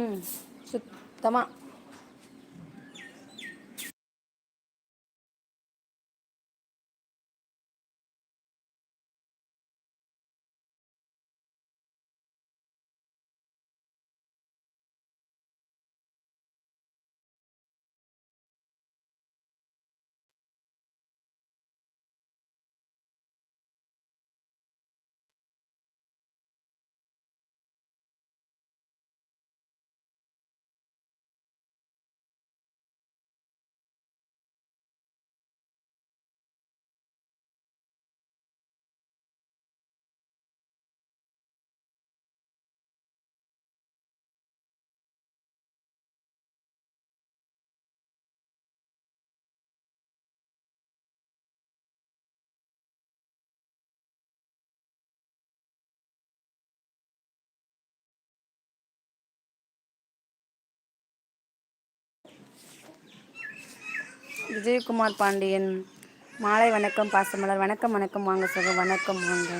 うん、ちょっとま விஜயகுமார் பாண்டியன். மாலை வணக்கம் பாசமலர். வணக்கம் வணக்கம் வாங்க சகோ வணக்கம் வாங்க.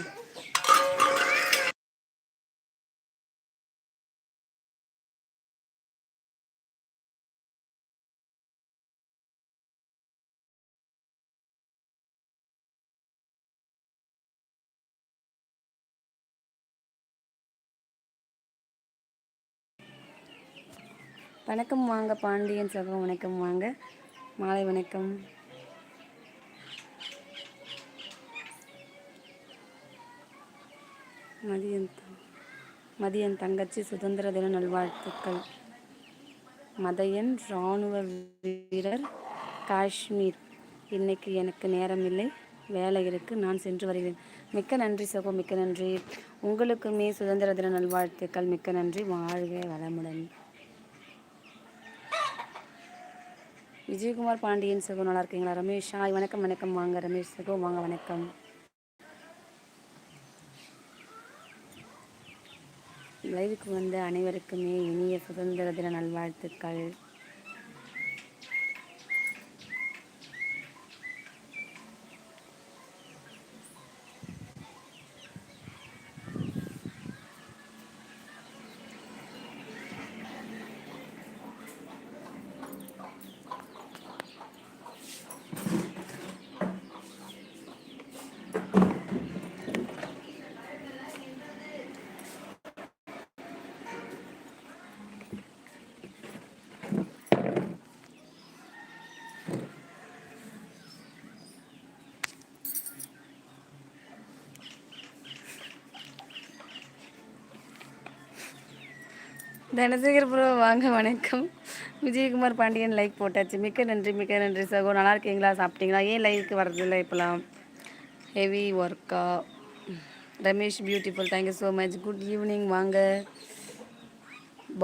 வணக்கம் வாங்க பாண்டியன் சகோ வணக்கம் வாங்க. மாலை வணக்கம். மதியம் மதியன் மதியம் தங்கச்சி சுதந்திர தின நல்வாழ்த்துக்கள். மதையன் இராணுவ வீரர் காஷ்மீர். இன்னைக்கு எனக்கு நேரமில்லை. வேலை இருக்கு. நான் சென்று வருகிறேன் மிக்க நன்றி சகோ மிக்க நன்றி. உங்களுக்குமே சுதந்திர தின நல்வாழ்த்துக்கள். மிக்க நன்றி. வாழ்க வளமுடன். விஜயகுமார் பாண்டியன் சகோ நல்லா இருக்கீங்களா? ரமேஷ் ஹாய் வணக்கம் வணக்கம். வாங்க ரமேஷ் சகோ வாங்க வணக்கம். லைவுக்கு வந்த அனைவருக்குமே இனிய சுதந்திர தின நல்வாழ்த்துக்கள். தனசேகர் ப்ரோ வாங்க வணக்கம். விஜயகுமார் பாண்டியன் லைக் போட்டாச்சு. மிக்க நன்றி மிக்க நன்றி சகோ. நல்லா இருக்கீங்களா? சாப்பிட்டீங்களா? ஏன் லைவுக்கு வர்றதில்ல இப்போலாம் ஹெவி ஒர்க்கா Ramesh beautiful thank you so much good evening வாங்க.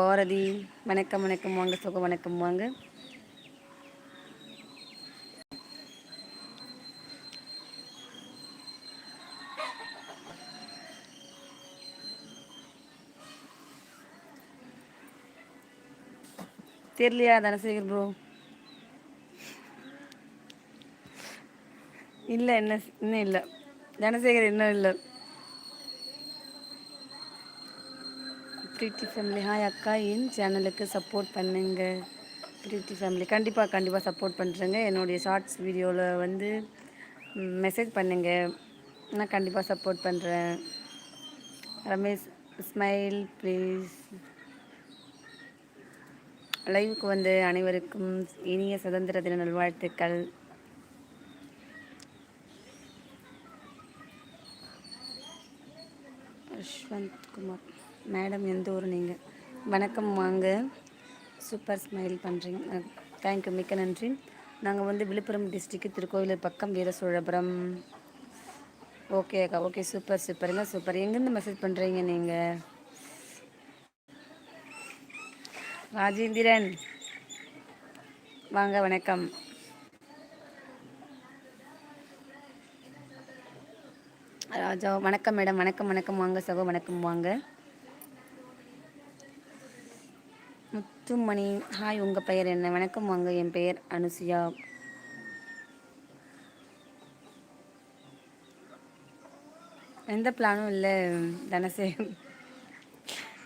பாரதி வணக்கம் வணக்கம். வாங்க சகோ வணக்கம். வாங்க. தெரியலையா தனசேகர் ப்ரோ இல்லை என்ன இன்னும் இல்லை. தனசேகர் இன்னும் இல்லை. ப்ரீட்டி ஃபேமிலி ஹாய் அக்கா. என் சேனலுக்கு சப்போர்ட் பண்ணுங்க. ப்ரீட்டி ஃபேமிலி கண்டிப்பாக கண்டிப்பாக சப்போர்ட் பண்ணுறேங்க என்னுடைய ஷார்ட்ஸ் வீடியோவில் வந்து மெசேஜ் பண்ணுங்க. நான் கண்டிப்பாக சப்போர்ட் பண்ணுறேன் ரமேஷ் ஸ்மைல் ப்ளீஸ் லைவுக்கு வந்து அனைவருக்கும் இனிய சுதந்திர தின நல்வாழ்த்துக்கள். யஷ்வந்த் குமார் மேடம் எந்த ஊர் நீங்கள் வணக்கம் வாங்க. சூப்பர் ஸ்மைல் பண்ணுறீங்க தேங்க்யூ மிக்க நன்றி. நாங்கள் வந்து விழுப்புரம் டிஸ்ட்ரிக்கு திருக்கோயிலூர் பக்கம் வீரசோழபுரம். ஓகே அக்கா ஓகே. சூப்பர் சூப்பருங்க சூப்பர். எங்கேருந்து மெசேஜ் பண்ணுறீங்க நீங்கள் ராஜேந்திரன். வாங்க வணக்கம். ராஜா வணக்கம் மேடம் வணக்கம் வணக்கம். வாங்க சகோ வணக்கம். வாங்க. முத்துமணி ஹாய் உங்கள் பெயர் என்ன? வணக்கம் வாங்க. என் பெயர் அனுசியா. எந்த பிளானும் இல்லை தனசேகர்.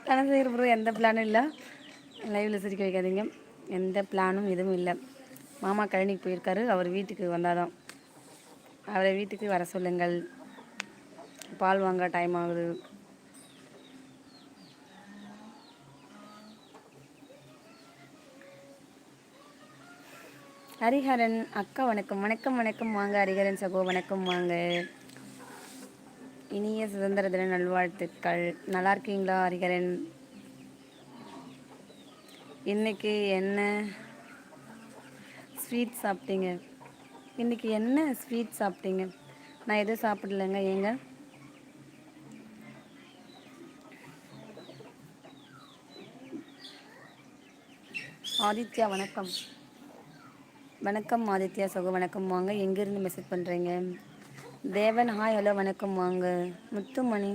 தனசேகர் ப்ரோ எந்த பிளானும் இல்லை? லைவில் சிரிக்க வைக்காதீங்க. எந்த பிளானும் எதுவும் இல்லை. மாமா கழனிக்கு போயிருக்காரு. அவர் வீட்டுக்கு வந்தாதான். அவரை வீட்டுக்கு வர சொல்லுங்கள். பால் வாங்க டைம் ஆகுது. ஹரிஹரன் அக்கா வணக்கம். வணக்கம் வணக்கம். வாங்க ஹரிஹரன் சகோ வணக்கம். வாங்க. இனிய சுதந்திர தின நல்வாழ்த்துக்கள். நல்லா இருக்கீங்களா ஹரிஹரன்? இன்னைக்கு என்ன ஸ்வீட் சாப்பிட்டீங்க? இன்னைக்கு என்ன ஸ்வீட் சாப்பிட்டீங்க? நான் எதுவும் சாப்பிடலைங்க ஏங்க? ஆதித்யா வணக்கம். வணக்கம் ஆதித்யா சகோ வணக்கம். வாங்க எங்கேருந்து மெசேஜ் பண்ணுறீங்க தேவன் ஹாய் ஹலோ வணக்கம். வாங்க. முத்துமணி.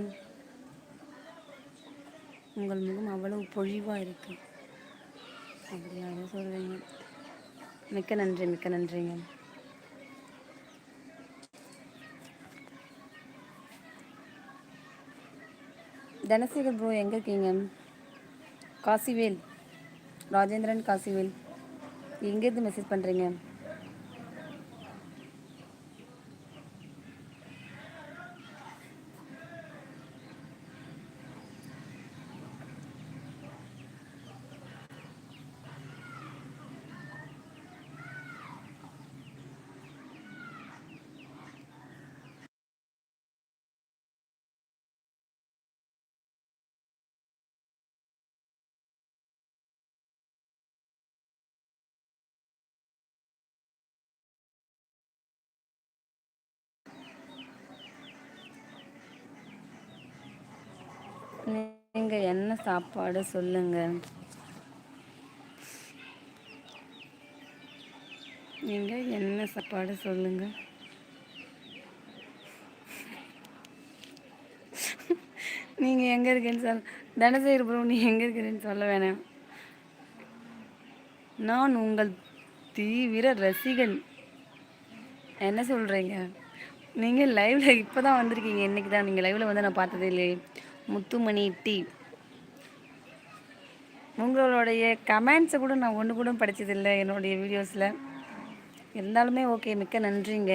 உங்கள் முகம் அவ்வளவு பொழிவாக இருக்குது அப்படியா அதை சொல்கிறீங்க மிக்க நன்றி மிக்க நன்றிங்க. தனசேகர் ப்ரோ எங்கே இருக்கீங்க? காசிவேல் ராஜேந்திரன் காசிவேல் எங்கேருந்து மெசேஜ் பண்ணுறீங்க நீங்கள் என்ன சாப்பாடு சொல்லுங்கள் நீங்கள் என்ன சாப்பாடு சொல்லுங்கள் நீங்கள் எங்கே இருக்கேன்னு சொல்ல தனசேகர் ப்ரோ நீ எங்கே இருக்கிறேன்னு சொல்ல வேணாம். நான் உங்கள் தீவிர ரசிகன். என்ன சொல்கிறீங்க நீங்கள் லைவில் இப்போ தான் வந்திருக்கீங்க. இன்றைக்கி தான் நீங்கள் லைவில் வந்து நான் பார்த்ததே இல்லையே. முத்துமணி டி. உங்களுடைய கமெண்ட்ஸை கூட நான் ஒன்று கூட படித்ததில்லை என்னுடைய வீடியோஸில் இருந்தாலுமே ஓகே மிக்க நன்றிங்க.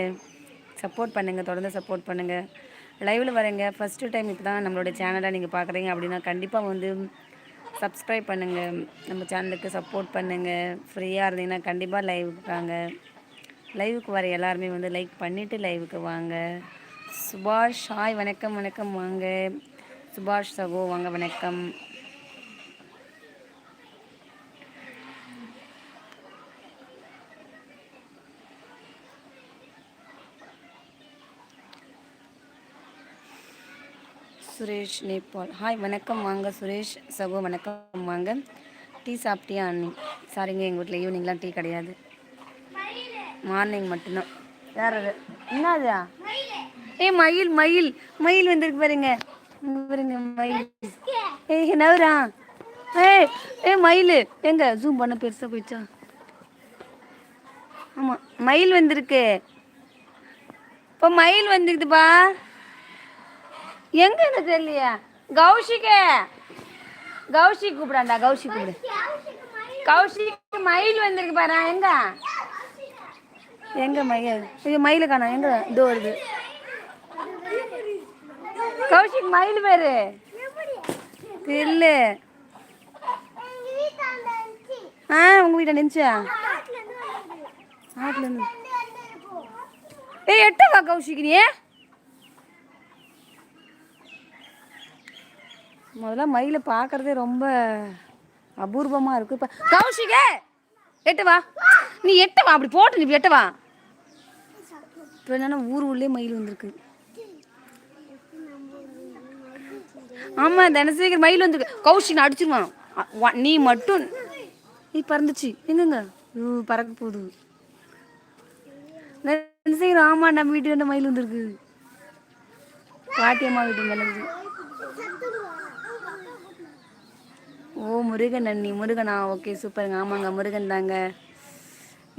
சப்போர்ட் பண்ணுங்கள் தொடர்ந்து சப்போர்ட் பண்ணுங்கள் லைவில் வரேங்க. ஃபஸ்ட்டு டைம் இப்போ தான் நம்மளோட சேனலை நீங்கள் பார்க்குறீங்க அப்படின்னா கண்டிப்பாக வந்து சப்ஸ்கிரைப் பண்ணுங்கள் நம்ம சேனலுக்கு சப்போர்ட் பண்ணுங்கள் ஃப்ரீயாக இருந்தீங்கன்னா கண்டிப்பாக லைவுக்கு வாங்க. லைவுக்கு வர எல்லாருமே வந்து லைக் பண்ணிவிட்டு லைவுக்கு வாங்க. சுபாஷ் ஹாய் வணக்கம் வணக்கம் வாங்க. சுபாஷ் சகோ வாங்க வணக்கம். சுரேஷ் நேபாள். ஹாய் வணக்கம் வாங்க சுரேஷ் சகோ வணக்கம் வாங்க. டீ சாப்பிட்டியா அண்ணி? சாரிங்க எங்கள் வீட்டில் ஈவினிங்லாம் டீ கிடையாது. மார்னிங் மட்டும்தான். வேற எது? என்னதா? ஏய் மயில் மயில் மயில் வந்திருக்கு பாருங்க. ஏய் நவரா ஏய் ஏய் மயில். எங்க? ஜூம் பண்ண பெருசா போயிடுச்சா? ஆமா மயில் வந்திருக்கு. இப்போ மயில் வந்துருக்குதுப்பா. எங்க என்ன தெரியலையா? கௌஷிகே கௌஷிக் கூப்பிடாண்டா கௌஷிக் கூப்பிடு. கௌஷிக் மயில். வந்திருக்கு பாரு எங்க? எங்க மயில்? இது மயில காணோம். எங்க? இதோ வருது. கௌஷிக் மயில் பேரு. தெரியல ஆ உங்க வீட்டை நினைச்சா ஆட்டுல இருந்து. ஏய் எட்டவா கௌஷிக் நீ? முதல்ல மயிலை பார்க்கறதே ரொம்ப அபூர்வமாக இருக்கு. இப்போ கௌஷிகே எட்டு வா நீ எட்டு வா அப்படி போட்டு நீ எட்டு வா இப்போ என்னன்னா ஊர் உள்ளே மயில் வந்திருக்கு. ஆமாம் தனசேகர் மயில் வந்துருக்கு கௌஷி நான் அடிச்சிருவான் நீ மட்டும் நீ பறந்துச்சு. எங்கங்க? ஐயோ, பறக்க போகுது. தனசேகர் ஆமாம் நம்ம வீட்டு ரெண்டு மயில் வந்திருக்கு? பாட்டியம்மா வீட்டு மேலே ஓ முருகன் அண்ணி முருகனா? ஓகே சூப்பருங்க. ஆமாங்க முருகன் தாங்க.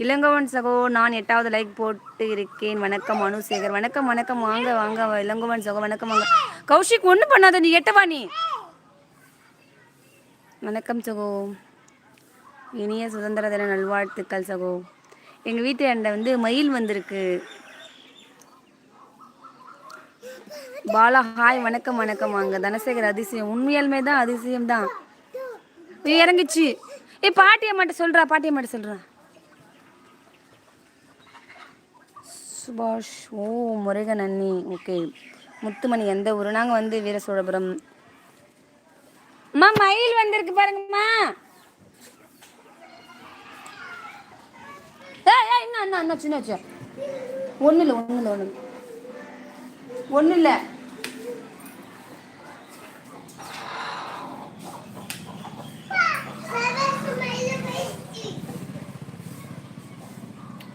இளங்கோவன் சகோ நான் எட்டாவது லைக் போட்டு இருக்கேன். வணக்கம் அனுசேகர். வணக்கம் வணக்கம். வாங்க வாங்க இளங்கோவன் சகோ வணக்கம் வாங்க. கௌஷிக் ஒன்றும் பண்ணாத நீ எட்டவா நீ? வணக்கம் சகோ. இனிய சுதந்திர தின நல்வாழ்த்துக்கள் சகோ. எங்கள் வீட்டு அண்டை வந்து மயில் வந்திருக்கு. பாலா ஹாய் வணக்கம் வணக்கம். வாங்க. தனசேகர் அதிசயம். உண்மையாலுமே தான் அதிசயம் தான் இறங்கிச்சு. ஏ பாட்டியை மட்டும் சொல்றா. பாட்டியை மட்டும் சொல்றா சுபாஷ் ஓ முருகன் அண்ணி ஓகே முத்துமணி எந்த ஊர்? நாங்கள் வந்து வீர சோழபுரம் அம்மா மயில் வந்திருக்கு பாருங்கம்மா. ஏய் ஏய் இன்னும் சின்ன வச்சு ஒன்றும் இல்லை ஒன்றும் இல்லை ஒன்றும் ஒன்றும் இல்லை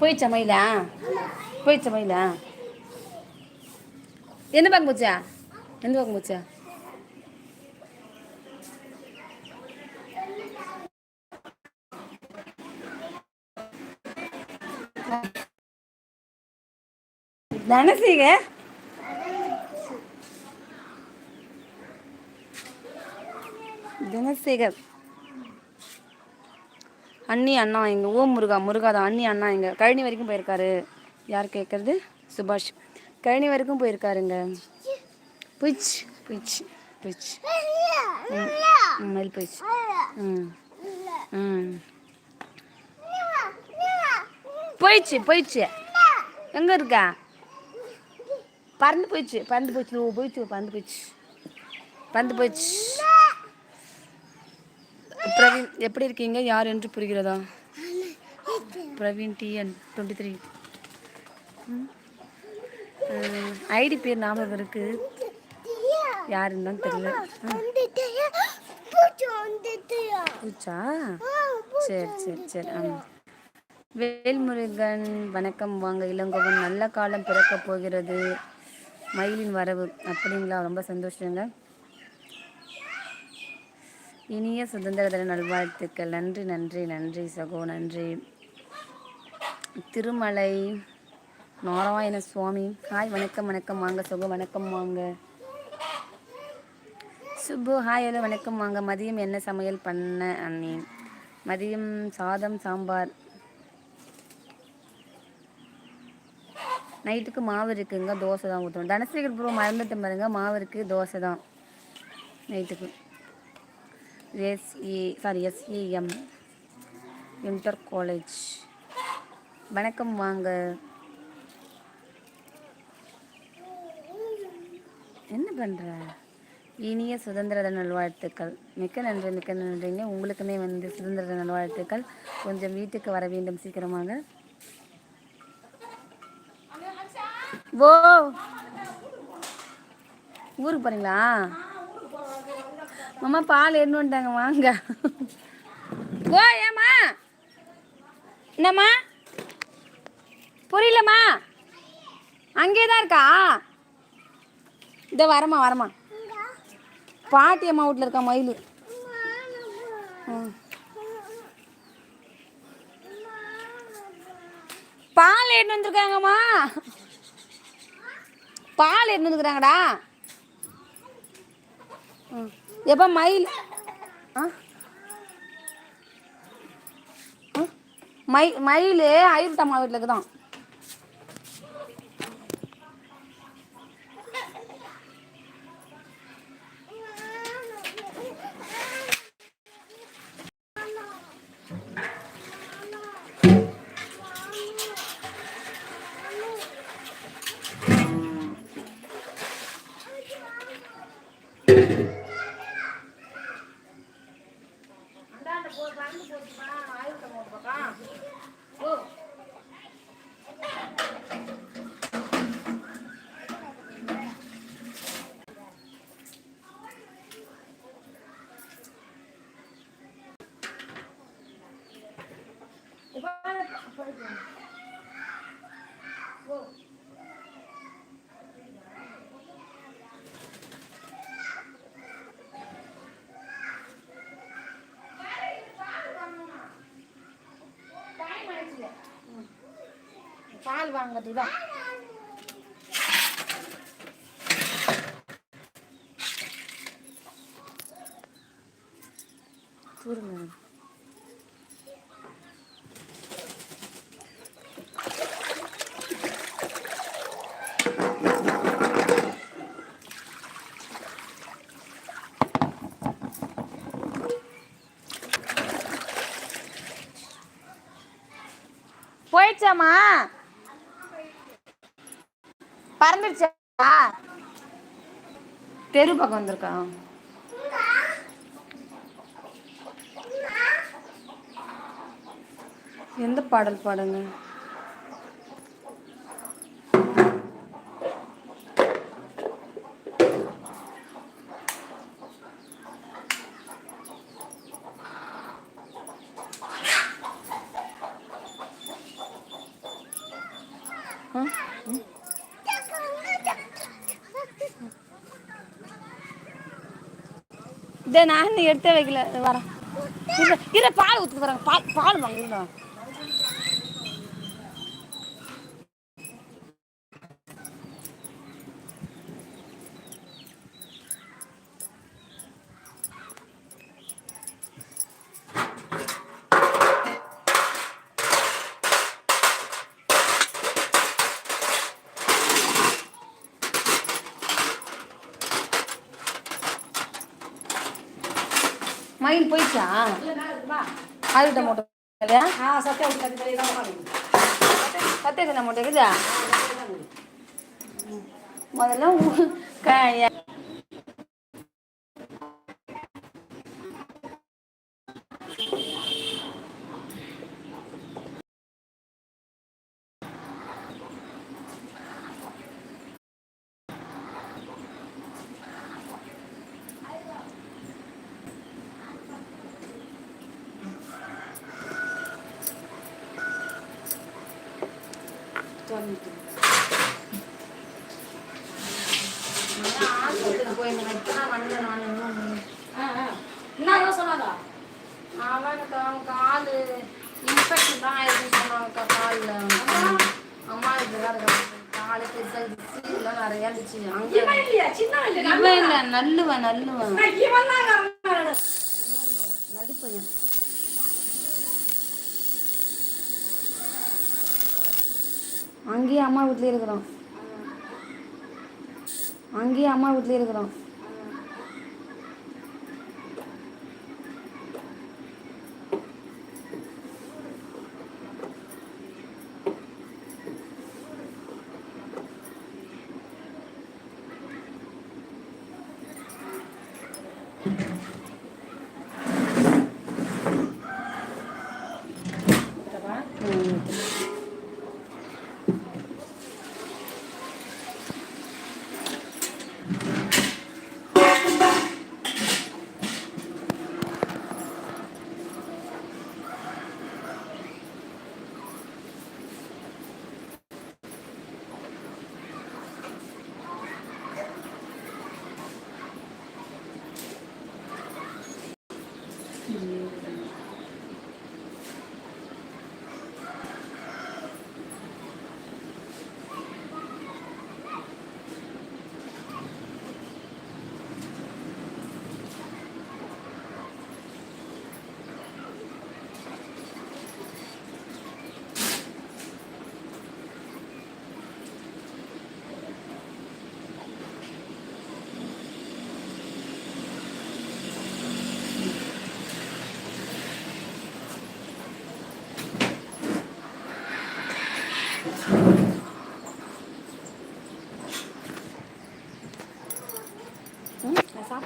போயிடுச்சா மயிலா? போயிடுச்சா மயில. எந்த பக்கம் போச்சா? எந்த பக்கம் போச்சா? தனசீக? தினசேகர். அண்ணி அண்ணா எங்கள் ஓம் முருகா முருகா தான் அண்ணி அண்ணா எங்கள் கழனி வரைக்கும் போயிருக்காரு. யார் கேட்குறது சுபாஷ் கழனி வரைக்கும் போயிருக்காருங்க போயிடுச்சு புச் புச் ம் மயில் போயிடுச்சு ம் ம் போயிடுச்சு போயிடுச்சு எங்க இருக்கா பறந்து போயிடுச்சு பறந்து போயிடுச்சு ஓ போயிடுச்சு பறந்து போயிடுச்சு பறந்து போயிடுச்சு பிரவீன் எப்படி இருக்கீங்க யார் என்று புரிகிறதா Praveen TN twenty three ID பேர் ஞாபகம் இருக்கு. யாருன்னு தான் தெரியல. பூச்சா? சரி சரி சரி. ஆமாம் வேல்முருகன் வணக்கம் வாங்க. இளங்கோவன் நல்ல காலம் பிறக்க போகிறது. மயிலின் வரவு அப்படிங்களா? ரொம்ப சந்தோஷங்க. இனிய சுதந்திர தின நல்வாழ்த்துக்கள். நன்றி நன்றி நன்றி சகோ நன்றி. திருமலை நாராயண சுவாமி. ஹாய் வணக்கம் வணக்கம் வாங்க. சுகம் வணக்கம் வாங்க. சுப்பு ஹாய் ஹலோ வணக்கம் வாங்க. மதியம் என்ன சமையல் பண்ண அண்ணே? மதியம் சாதம் சாம்பார். நைட்டுக்கு மாவு இருக்குங்க தோசை தான் ஊற்றணும் தனசேகர் ப்ரோ மறந்துட்டு பாருங்க மாவு இருக்குது தோசை தான். நைட்டுக்கு. SA sorry SAM inter college. வணக்கம் வாங்க. என்ன பண்ணுற இனிய சுதந்திர நல்வாழ்த்துக்கள். மிக்க நன்றி மிக்க நன்றிங்க. உங்களுக்குமே வந்து சுதந்திர நல்வாழ்த்துக்கள். கொஞ்சம் வீட்டுக்கு வர வேண்டும் சீக்கிரமாக. ஓ ஊருக்கு போறீங்களா? மாமா பால் என்ன வந்துட்டாங்க. வாங்க. ஓ ஏம்மா? என்னம்மா? புரியலம்மா? அங்கே தான் இருக்கா? இதோ வரமா வரமா பாட்டி அம்மா வீட்டில் இருக்கா மயில்? ம். பால் எடுத்து வந்திருக்காங்கம்மா. பால் எடுத்து வந்துருக்குறாங்கடா. ம். எப்போ மயில்? ஆ? ஆ? மயில் மயில் ஐருத்தம்மா வீட்டில் இருக்குதான். பால் வாங்குறது தான் போயிடுச்சாமா பறந்துடுச்சா தெரு பக்கம் வந்திருக்கான் எந்த பாடல் பாடுங்க? நான் இன்னும் எடுத்தே வைக்கல. வரேன் இல்லை இரு பால் ஊற்று வரேன் பால் பால் வாங்க மயில் போயிடுச்சா? அதுக்கிட்ட மூட்டை இல்லையா சத்தியத்தில் மூட்டை இருக்குதா? முதல்ல உ- க- அவனுக்கு அவன் கால் இன்ஃபெக்ஷன் தான் ஆயிருக்குன்னு சொன்னாங்க காலில் அம்மா இது வேற காலு பெருசாக எல்லாம் நிறையா இருந்துச்சு அங்கே இல்லை நல்லுவன் நல்லுவன் நடிப்பையன். அங்கேயே அம்மா வீட்லயே இருக்கிறோம் அங்கேயே அம்மா வீட்லயே இருக்கிறோம் ம்.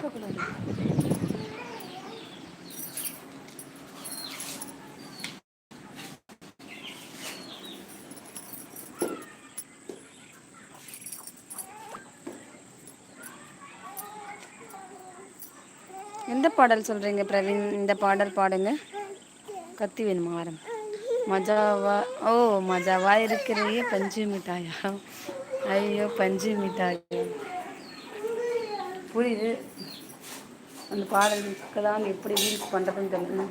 ம், எந்த பாடல் சொல்கிறீங்க பிரவீன்? இந்த பாடல் பாடுங்க. கத்தி வேணுமா வரம் மஜாவா ஓ மஜாவா இருக்கிறையே பஞ்சு மிட்டாயா? ஐயோ பஞ்சு மிட்டாய். புரியுது? அந்த பாடலுக்கு தான் எப்படி ரீல்ஸ் பண்ணுறதுன்னு தெரியல.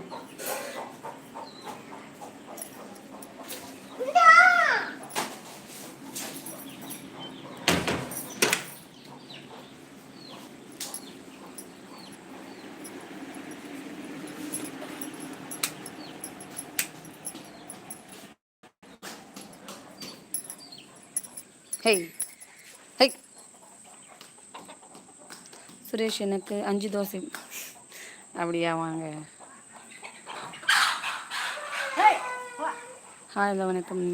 ஹெய் ஹெய் சுரேஷ் எனக்கு அஞ்சு தோசை. அப்படியா வாங்க. ஹாய் ஹலோ வணக்கம்.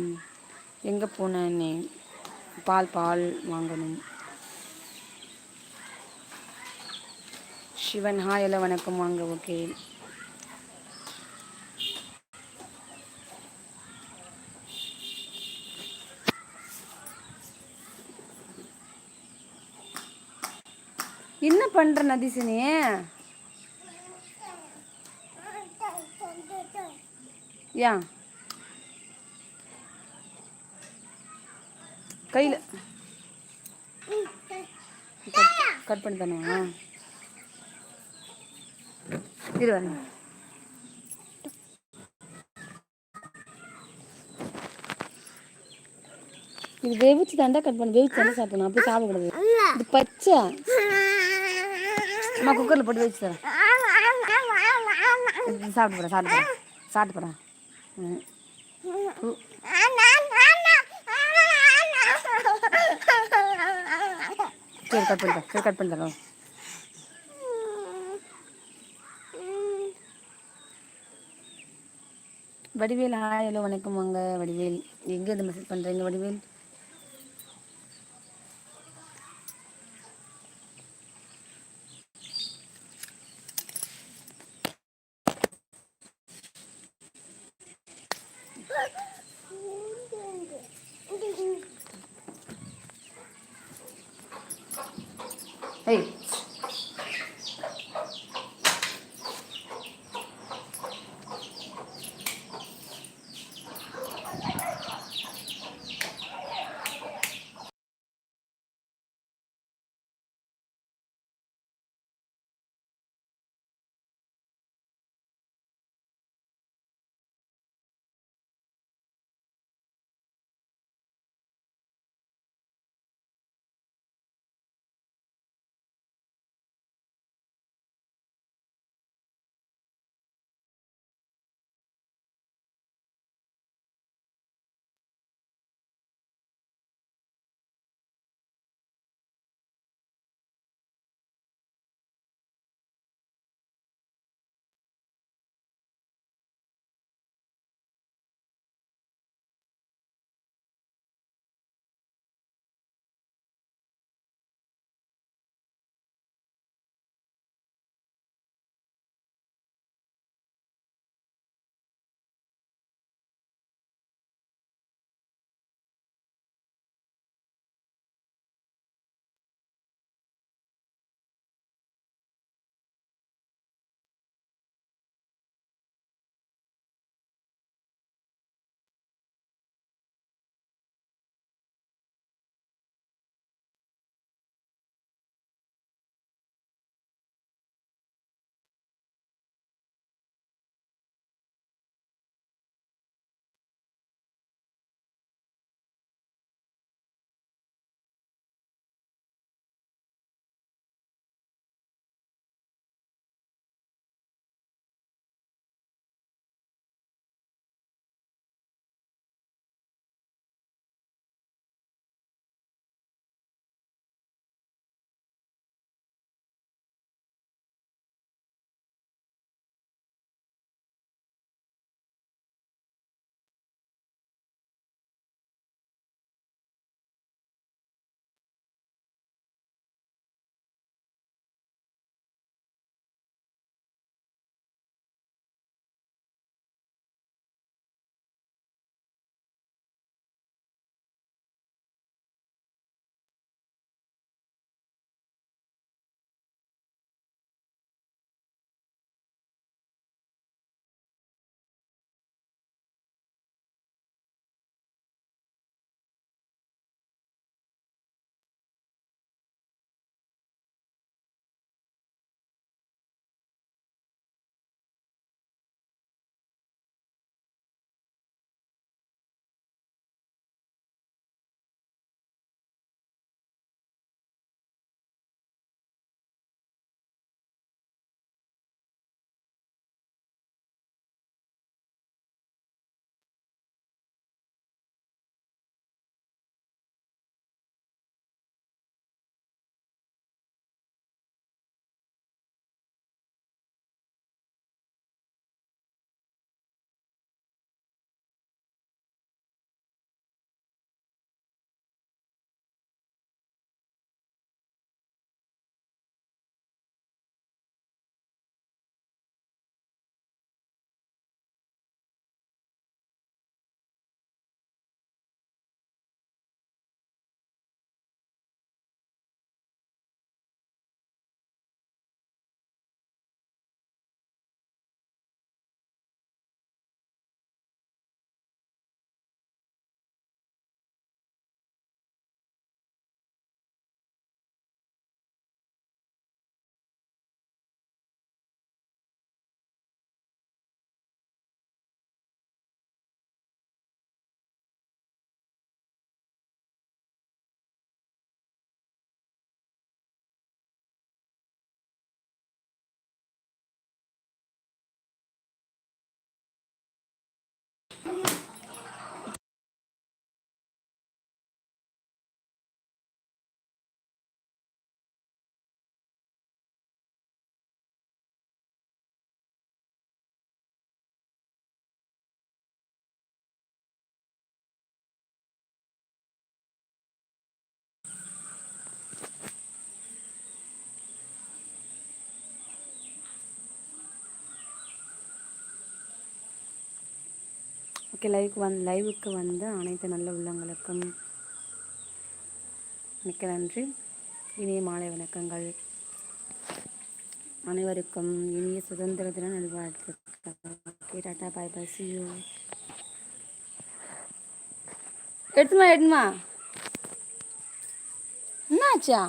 எங்கே போனேன்னு பால் பால் வாங்கணும். சிவன் ஹாய் ஹலோ வணக்கம். வாங்க ஓகே என்ன பண்ற நதிசினி? ஏன் கையில். கட் பண்ணி தானே இரு வரேன். இது வேவிச்சு தாண்டா கட் பண்ணி. வேவிச்சு தாண்டா சாப்பிடணும். அப்படி சாப்பிடக்கூடாது. இது பச்சை. அம்மா குக்கரில் போட்டு வச்சு தரேன். சாப்பிட்டு போகிறேன் சாப்பிட்டு போகிறேன் சாப்பிட்டு போகிறேன் ம். சரி கட் பண்ணிட்டேன் சரி கட் பண்ணிட்டேன் வடிவேல் ஹாய் ஹலோ வணக்கம் வாங்க வடிவேல் எங்கே இருந்து மெசேஜ் பண்ணுறீங்க வடிவேல்? ஓகே லைவுக்கு வந் லைவுக்கு வந்த அனைத்து நல்ல உள்ளங்களுக்கும் மிக்க நன்றி. இனிய மாலை வணக்கங்கள். அனைவருக்கும் இனிய சுதந்திர தின நல்வாழ்த்துக்கள். Okay tata bye bye see you எடுத்துமா எடுமா என்னாச்சா?